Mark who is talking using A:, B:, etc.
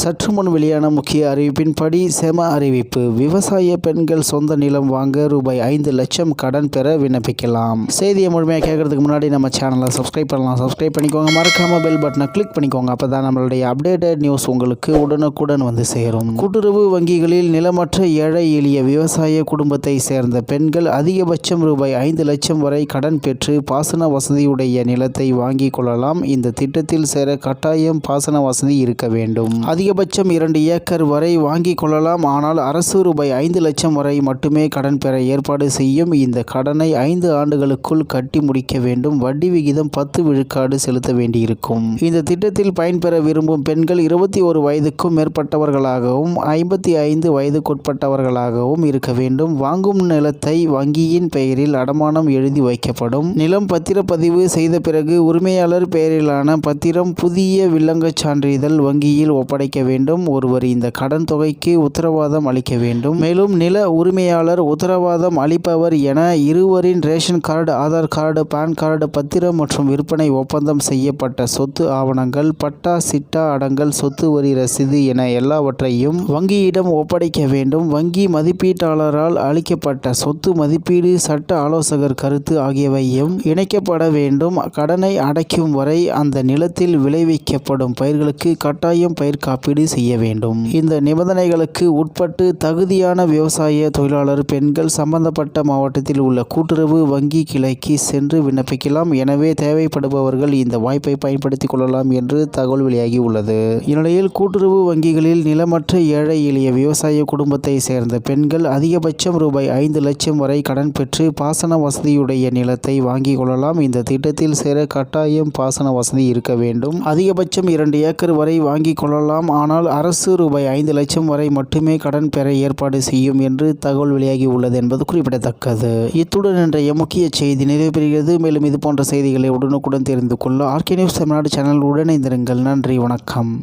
A: சற்று முன் வெளியான முக்கிய அறிவிப்பின்படி செம அறிவிப்பு. விவசாய பெண்கள் சொந்த நிலம் வாங்க ரூபாய் ஐந்து லட்சம் கடன் பெற விண்ணப்பிக்கலாம். செய்தியை முழுமையாக கேட்கறதுக்கு முன்னாடி நம்ம சேனலை சப்ஸ்கிரைப் பண்ணலாம். சப்ஸ்கிரைப் பண்ணிக்கோங்க. மறக்காம பெல் பட்டனை கிளிக் பண்ணிக்கோங்க. அப்போ தான் நம்மளுடைய அப்டேட்டட் நியூஸ் உங்களுக்கு உடனுக்குடன் வந்து சேரும். கூட்டுறவு வங்கிகளில் நிலமற்ற ஏழை எளிய விவசாய குடும்பத்தை சேர்ந்த பெண்கள் அதிகபட்சம் ரூபாய் ஐந்து லட்சம் வரை கடன் பெற்று பாசன வசதியுடைய நிலத்தை வாங்கிக் கொள்ளலாம். இந்த திட்டத்தில் சேர கட்டாயம் பாசன வசதி இருக்க வேண்டும். அதிகபட்சம் இரண்டு ஏக்கர் வரை வாங்கிக் கொள்ளலாம். ஆனால் அரசு ரூபாய் ஐந்து லட்சம் வரை மட்டுமே கடன் பெற ஏற்பாடு செய்யும் இந்த கடனை ஐந்து ஆண்டுகளுக்குள் கட்டி முடிக்க வேண்டும். வட்டி விகிதம் பத்து விழுக்காடு செலுத்த வேண்டியிருக்கும். இந்த திட்டத்தில் பயன்பெற விரும்பும் பெண்கள் இருபத்தி ஒரு வயதுக்கும் மேற்பட்டவர்களாகவும் ஐம்பத்தி ஐந்து வயதுக்குட்பட்டவர்களாகவும் இருக்க வேண்டும். வாங்கும் நிலத்தை வங்கியின் பெயரில் அடமானம் எழுதி வைக்கப்படும். நிலம் பத்திரப்பதிவு செய்த பிறகு உரிமையாளர் பெயரிலான பத்திரம் புதிய வில்லங்கச் சான்றிதழ் வங்கியில் ஒப்படைக்க வேண்டும். ஒருவர் இந்த கடன் தொகைக்கு உத்தரவாதம் அளிக்க வேண்டும். மேலும் நில உரிமையாளர் உத்தரவாதம் அளிப்பவர் என இருவரின் ration card Aadhaar card PAN card பத்திரம் மற்றும் விற்பனை ஒப்பந்தம் செய்யப்பட்ட சொத்து ஆவணங்கள் பட்டா சிட்டா அடங்கல் சொத்து வரி ரசீது என எல்லாவற்றையும் வங்கியிடம் ஒப்படைக்க வேண்டும். வங்கி மதிப்பீட்டாளரால் அளிக்கப்பட்ட சொத்து மதிப்பீடு சட்ட ஆலோசகர் கருத்து ஆகியவையும் இணைக்கப்பட வேண்டும். கடனை அடைக்கும் வரை அந்த நிலத்தில் விளைவிக்கப்படும் பயிர்களுக்கு கட்டாயம் பயிர் காப்பீடு செய்ய வேண்டும். இந்த நிபந்தனைகளுக்கு உட்பட்டு தகுதியான விவசாய தொழிலாளர் பெண்கள் சம்பந்தப்பட்ட மாவட்டத்தில் உள்ள கூட்டுறவு வங்கி கிளைக்கு சென்று விண்ணப்பிக்கலாம். எனவே தேவைப்படுபவர்கள் இந்த வாய்ப்பை பயன்படுத்திக் கொள்ளலாம் என்று தகவல் வெளியாகி உள்ளது. இந்நிலையில் கூட்டுறவு வங்கிகளில் நிலமற்ற ஏழை எளிய விவசாய குடும்பத்தை சேர்ந்த பெண்கள் அதிகபட்சம் ரூபாய் ஐந்து லட்சம் வரை கடன் பெற்று பாசன வசதியுடைய நிலத்தை வாங்கிக் கொள்ளலாம். இந்த திட்டத்தில் சேர கட்டாயம் பாசன வசதி இருக்க வேண்டும். அதிகபட்சம் இரண்டு ஏக்கர் வரை வாங்கிக் கொள்ளலாம். ஆனால் அரசு ரூபாய் ஐந்து லட்சம் வரை மட்டுமே கடன் பெற ஏற்பாடு செய்யும் என்று தகவல் வெளியாகி உள்ளது என்பது குறிப்பிடத்தக்கது. இத்துடன் இன்றைய முக்கிய செய்தி நிறைவு பெறுகிறது. மேலும் இது போன்ற செய்திகளை உடனுக்குடன் தெரிந்து கொள்ள ஆர்கே நியூஸ் தமிழ்நாடு சேனல் உடனே நன்றி வணக்கம்.